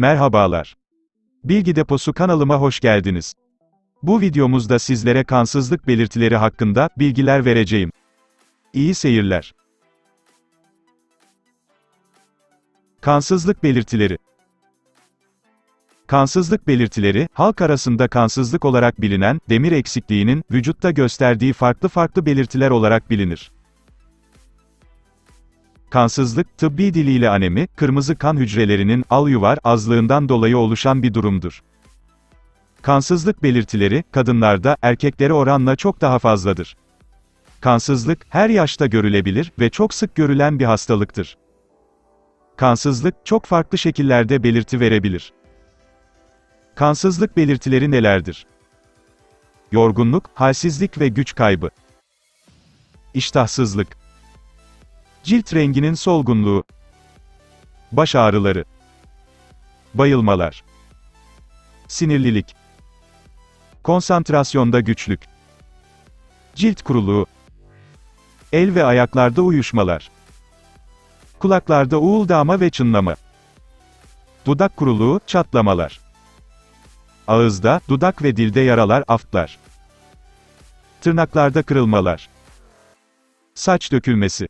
Merhabalar. Bilgi Deposu kanalıma hoş geldiniz. Bu videomuzda sizlere kansızlık belirtileri hakkında bilgiler vereceğim. İyi seyirler. Kansızlık belirtileri Kansızlık belirtileri, halk arasında kansızlık olarak bilinen, demir eksikliğinin, vücutta gösterdiği farklı farklı belirtiler olarak bilinir. Kansızlık, tıbbi diliyle anemi, kırmızı kan hücrelerinin, al yuvar, azlığından dolayı oluşan bir durumdur. Kansızlık belirtileri, kadınlarda, erkeklere oranla çok daha fazladır. Kansızlık, her yaşta görülebilir ve çok sık görülen bir hastalıktır. Kansızlık, çok farklı şekillerde belirti verebilir. Kansızlık belirtileri nelerdir? Yorgunluk, halsizlik ve güç kaybı. İştahsızlık. Cilt renginin solgunluğu. Baş ağrıları. Bayılmalar. Sinirlilik. Konsantrasyonda güçlük. Cilt kuruluğu. El ve ayaklarda uyuşmalar. Kulaklarda uğuldama ve çınlama. Dudak kuruluğu, çatlamalar. Ağızda, dudak ve dilde yaralar, aftlar. Tırnaklarda kırılmalar. Saç dökülmesi.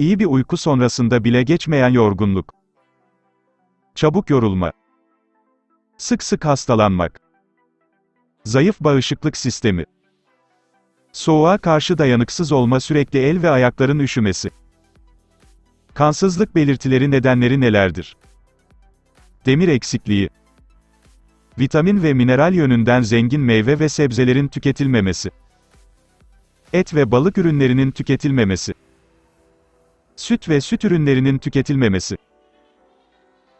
İyi bir uyku sonrasında bile geçmeyen yorgunluk. Çabuk yorulma. Sık sık hastalanmak. Zayıf bağışıklık sistemi. Soğuğa karşı dayanıksız olma sürekli el ve ayakların üşümesi. Kansızlık belirtileri nedenleri nelerdir? Demir eksikliği. Vitamin ve mineral yönünden zengin meyve ve sebzelerin tüketilmemesi. Et ve balık ürünlerinin tüketilmemesi. Süt ve süt ürünlerinin tüketilmemesi.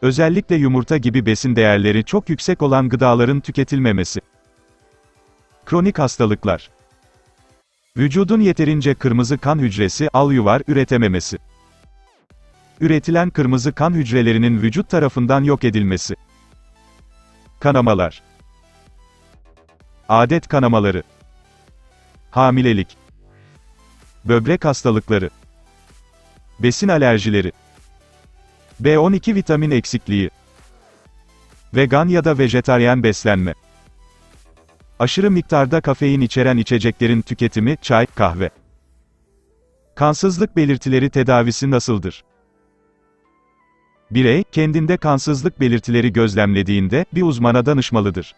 Özellikle yumurta gibi besin değerleri çok yüksek olan gıdaların tüketilmemesi. Kronik hastalıklar. Vücudun yeterince kırmızı kan hücresi, al yuvar, üretememesi. Üretilen kırmızı kan hücrelerinin vücut tarafından yok edilmesi. Kanamalar. Adet kanamaları. Hamilelik. Böbrek hastalıkları. Besin alerjileri. B12 vitamin eksikliği. Vegan ya da vejetaryen beslenme. Aşırı miktarda kafein içeren içeceklerin tüketimi, çay, kahve. Kansızlık belirtileri tedavisi nasıldır? Birey, kendinde kansızlık belirtileri gözlemlediğinde, bir uzmana danışmalıdır.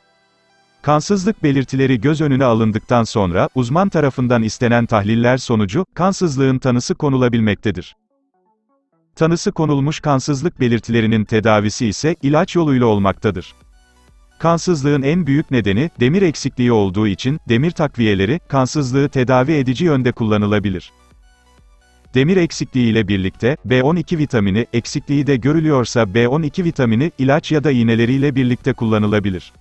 Kansızlık belirtileri göz önüne alındıktan sonra, uzman tarafından istenen tahliller sonucu, kansızlığın tanısı konulabilmektedir. Tanısı konulmuş kansızlık belirtilerinin tedavisi ise, ilaç yoluyla olmaktadır. Kansızlığın en büyük nedeni, demir eksikliği olduğu için, demir takviyeleri, kansızlığı tedavi edici yönde kullanılabilir. Demir eksikliği ile birlikte, B12 vitamini, eksikliği de görülüyorsa B12 vitamini, ilaç ya da iğneleriyle birlikte kullanılabilir.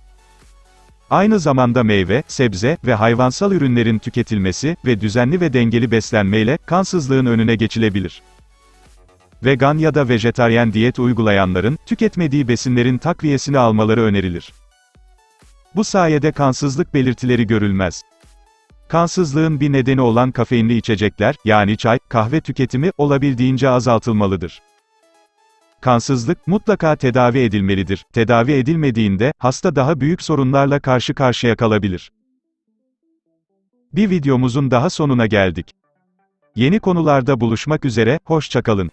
Aynı zamanda meyve, sebze ve hayvansal ürünlerin tüketilmesi ve düzenli ve dengeli beslenmeyle, kansızlığın önüne geçilebilir. Vegan ya da vejetaryen diyet uygulayanların, tüketmediği besinlerin takviyesini almaları önerilir. Bu sayede kansızlık belirtileri görülmez. Kansızlığın bir nedeni olan kafeinli içecekler, yani çay, kahve tüketimi, olabildiğince azaltılmalıdır. Kansızlık, mutlaka tedavi edilmelidir. Tedavi edilmediğinde, hasta daha büyük sorunlarla karşı karşıya kalabilir. Bir videomuzun daha sonuna geldik. Yeni konularda buluşmak üzere, hoşçakalın.